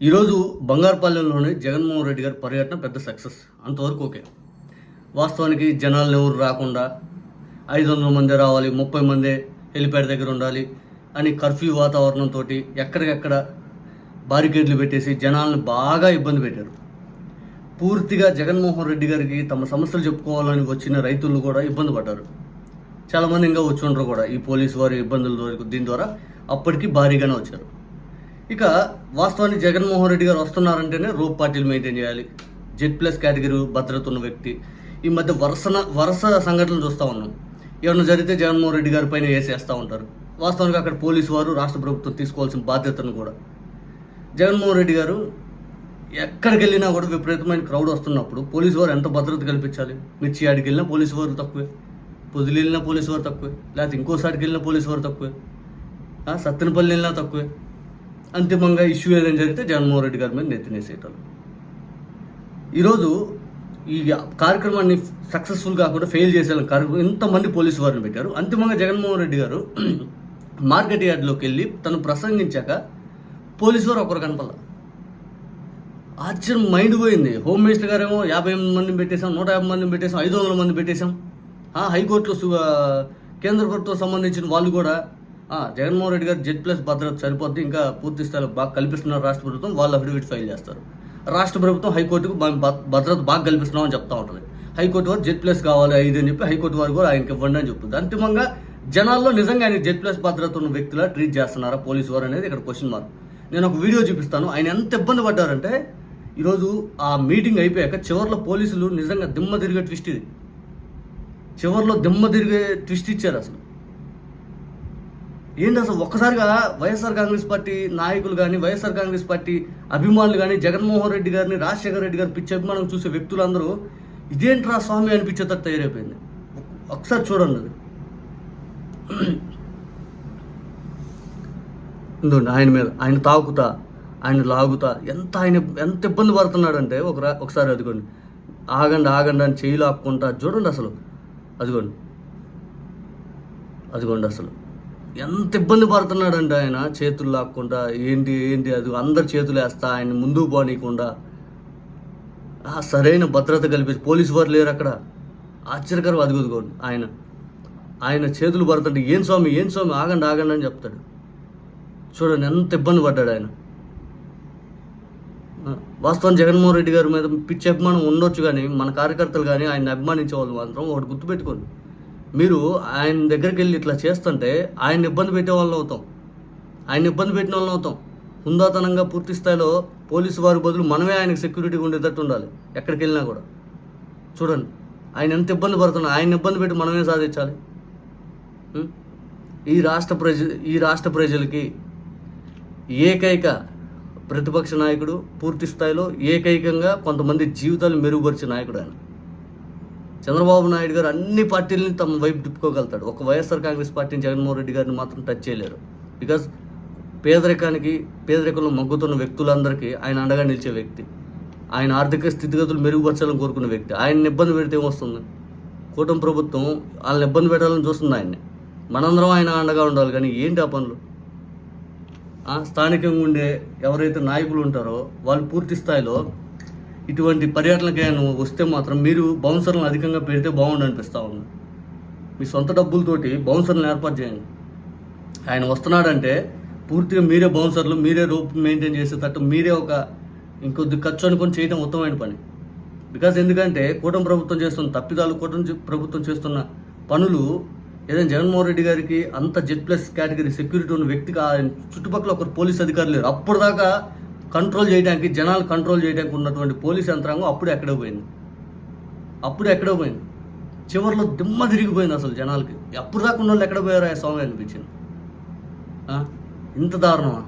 ఈరోజు బంగారుపాలెంలోని జగన్మోహన్ రెడ్డి గారి పర్యటన పెద్ద సక్సెస్. అంతవరకు ఓకే. వాస్తవానికి జనాలను ఎవరు రాకుండా ఐదు వందల మంది రావాలి ముప్పై మంది హెలిప్యాడ్ దగ్గర ఉండాలి అని కర్ఫ్యూ వాతావరణంతో ఎక్కడికెక్కడ బారికేడ్లు పెట్టేసి జనాలను బాగా ఇబ్బంది పెట్టారు. పూర్తిగా జగన్మోహన్ రెడ్డి గారికి తమ సమస్యలు చెప్పుకోవాలని వచ్చిన రైతులు కూడా ఇబ్బంది పడ్డారు. చాలామంది ఇంకా వచ్చి ఉండరు కూడా. ఈ పోలీసు వారి ఇబ్బందుల ద్వారా దీని ద్వారా అప్పటికి భారీగానే వచ్చారు. ఇక వాస్తవానికి జగన్మోహన్ రెడ్డి గారు వస్తున్నారంటేనే రూప్ పార్టీలు మెయింటైన్ చేయాలి. జెడ్ ప్లస్ కేటగిరీ భద్రత ఉన్న వ్యక్తి. ఈ మధ్య వరుసన వరుస సంఘటనలు చూస్తూ ఉన్నాం. ఏమన్నా జరిగితే జగన్మోహన్ రెడ్డి గారి పైన వేసేస్తూ ఉంటారు. వాస్తవానికి అక్కడ పోలీసు వారు రాష్ట్ర ప్రభుత్వం తీసుకోవాల్సిన బాధ్యతను కూడా. జగన్మోహన్ రెడ్డి గారు ఎక్కడికి వెళ్ళినా కూడా విపరీతమైన క్రౌడ్ వస్తున్నప్పుడు పోలీసు వారు ఎంత భద్రత కల్పించాలి? మిర్చి ఆడికి వెళ్ళినా పోలీసు వారు తక్కువే. పొదిలి వెళ్ళినా పోలీసు వారు తక్కువే. లేకపోతే ఇంకోసారికి వెళ్ళినా పోలీసు వారు తక్కువే. సత్తెనపల్లి వెళ్ళినా తక్కువే. అంతిమంగా ఇష్యూ ఏదైనా జరిగితే జగన్మోహన్ రెడ్డి గారి మీద నెత్తినేసేటోళ్ళు. ఈరోజు ఈ కార్యక్రమాన్ని సక్సెస్ఫుల్ కాకుండా ఫెయిల్ చేసే కార్యక్రమం ఇంతమంది పోలీసు వారిని పెట్టారు. అంతిమంగా జగన్మోహన్ రెడ్డి గారు మార్కెట్ యార్డ్లోకి వెళ్ళి తను ప్రసంగించాక పోలీసు వారు ఒకరు కనపల్ల ఆశ్చర్యం మైండ్ పోయింది. హోమ్ మినిస్టర్ గారేమో యాభై ఎనిమిది మందిని పెట్టేశాం నూట యాభై మందిని పెట్టేశాం ఐదు వందల మంది పెట్టేశాం. ఆ, హైకోర్టులో సు- కేంద్ర ప్రభుత్వం సంబంధించిన వాళ్ళు కూడా జగన్మోహన్ రెడ్డి గారు జెడ్ ప్లస్ భద్రత సరిపోద్ది ఇంకా పూర్తి స్థాయిలో బాగా కల్పిస్తున్నారు రాష్ట్ర ప్రభుత్వం వాళ్ళు అఫిడవిట్ ఫైల్ చేస్తారు. రాష్ట్ర ప్రభుత్వం హైకోర్టుకు భ- భద్రత బాగా కల్పిస్తున్నామని చెప్తా ఉంటుంది. హైకోర్టు వారు జెడ్ ప్లస్ కావాలి ఐదు అని చెప్పి హైకోర్టు వారు కూడా ఆయనకి ఇవ్వండి అని చెప్తుంది. అంతిమంగా జనాల్లో నిజంగా ఆయన జెడ్ ప్లస్ భద్రత ఉన్న వ్యక్తులా ట్రీట్ చేస్తున్నారా పోలీసు వారు అనేది ఇక్కడ క్వశ్చన్ మార్క్. నేను ఒక వీడియో చూపిస్తాను. ఆయన ఎంత ఇబ్బంది పడ్డారంటే ఈరోజు ఆ మీటింగ్ అయిపోయాక చివరిలో పోలీసులు నిజంగా దిమ్మ తిరిగే ట్విస్ట్ ఇది. చివరిలో దిమ్మ తిరిగే ట్విస్ట్ ఇచ్చారు అసలు. ఏంటి అసలు ఒక్కసారిగా వైఎస్ఆర్ కాంగ్రెస్ పార్టీ నాయకులు కానీ వైఎస్ఆర్ కాంగ్రెస్ పార్టీ అభిమానులు కానీ జగన్మోహన్ రెడ్డి గారిని రాజశేఖర రెడ్డి గారిని పిచ్చి అభిమానం చూసే వ్యక్తులందరూ ఇదేంట్రా స్వామి అనిపించేటట్టు తయారైపోయింది. ఒకసారి చూడండి అది. ఇందుండి ఆయన మీద ఆయన తాకుతా ఆయన లాగుతా ఎంత ఆయన ఎంత ఇబ్బంది పడుతున్నాడంటే ఒక ఒకసారి అదిగోండి. ఆగండి ఆగండి అని చేయి లాక్కుంటా చూడండి అసలు. అదిగోండి. అదిగోండి అసలు. ఎంత ఇబ్బంది పడుతున్నాడంటే ఆయన? చేతులు లాక్కుండా ఏంటి ఏంటి అది? అందరు చేతులు వేస్తా ఆయన ముందుకు పోనీయకుండా. ఆ, సరైన భద్రత కల్పించి పోలీసు వారు లేరు అక్కడ. ఆశ్చర్యకరం అదుగుదుకోండి ఆయన. ఆయన చేతులు పడుతుంటే ఏం స్వామి ఏం స్వామి ఆగండి ఆగండి అని చెప్తాడు. చూడండి ఎంత ఇబ్బంది పడ్డాడు ఆయన. వాస్తవం జగన్మోహన్ రెడ్డి గారి మీద పిచ్చి అభిమానం ఉండొచ్చు కానీ మన కార్యకర్తలు కానీ ఆయన అభిమానించే వాళ్ళు మాత్రం ఒకటి గుర్తుపెట్టుకోండి. మీరు ఆయన దగ్గరికి వెళ్ళి ఇట్లా చేస్తుంటే ఆయన ఇబ్బంది పెట్టే వాళ్ళు అవుతాం. ఆయన ఇబ్బంది పెట్టిన వాళ్ళు అవుతాం. హుందాతనంగా పూర్తి స్థాయిలో పోలీసు వారి బదులు మనమే ఆయనకు సెక్యూరిటీగా ఉండేటట్టు ఉండాలి ఎక్కడికి వెళ్ళినా కూడా. చూడండి ఆయన ఎంత ఇబ్బంది పడుతున్నా ఆయన ఇబ్బంది పెట్టి మనమే సాధించాలి. ఈ రాష్ట్ర ప్రజ ఈ రాష్ట్ర ప్రజలకి ఏకైక ప్రతిపక్ష నాయకుడు పూర్తి స్థాయిలో ఏకైకంగా కొంతమంది జీవితాలు మెరుగుపరిచే నాయకుడు ఆయన. చంద్రబాబు నాయుడు గారు అన్ని పార్టీలని తమ వైపు తిప్పుకోగలుగుతాడు. ఒక వైఎస్ఆర్ కాంగ్రెస్ పార్టీని జగన్మోహన్ రెడ్డి గారిని మాత్రం టచ్ చేయలేరు. బికాజ్ పేదరికానికి పేదరికంలో మగ్గుతున్న వ్యక్తులందరికీ ఆయన అండగా నిలిచే వ్యక్తి. ఆయన ఆర్థిక స్థితిగతులు మెరుగుపరచాలని కోరుకున్న వ్యక్తి. ఆయన ఇబ్బంది పెడితే ఏమొస్తుంది? కూటమి ప్రభుత్వం వాళ్ళని ఇబ్బంది పెట్టాలని చూస్తుంది ఆయన్ని. మనందరం ఆయన అండగా ఉండాలి. కానీ ఏంటి ఆ పనులు? స్థానికంగా ఉండే ఎవరైతే నాయకులు ఉంటారో వాళ్ళు పూర్తి స్థాయిలో ఇటువంటి పర్యటనకైనా వస్తే మాత్రం మీరు బౌన్సర్లను అధికంగా పెడితే బాగుండు అనిపిస్తూ ఉంది. మీ సొంత డబ్బులతోటి బౌన్సర్లను ఏర్పాటు చేయండి. ఆయన వస్తున్నాడంటే పూర్తిగా మీరే బౌన్సర్లు మీరే రూప్ మెయింటైన్ చేసేటట్టు మీరే ఒక ఇంకొద్ది ఖర్చు అనుకొని చేయడం ఉత్తమమైన పని. బికాస్ ఎందుకంటే కూటమి ప్రభుత్వం చేస్తున్న తప్పిదాలు కూటమి ప్రభుత్వం చేస్తున్న పనులు ఏదైనా జగన్మోహన్ రెడ్డి గారికి అంత జెడ్ ప్లస్ కేటగిరీ సెక్యూరిటీ ఉన్న వ్యక్తికి ఆయన చుట్టుపక్కల ఒకరు పోలీస్ అధికారులు లేరు. అప్పుడు దాకా కంట్రోల్ చేయడానికి జనాలు కంట్రోల్ చేయడానికి ఉన్నటువంటి పోలీస్ యంత్రాంగం అప్పుడు ఎక్కడో పోయింది. అప్పుడు ఎక్కడో పోయింది. చివరిలో దిమ్మ తిరిగిపోయింది అసలు జనాలకి. అప్పుడు దాకా ఉన్న వాళ్ళు ఎక్కడ పోయారు ఆ స్వామి అనిపించింది. ఇంత దారుణమా?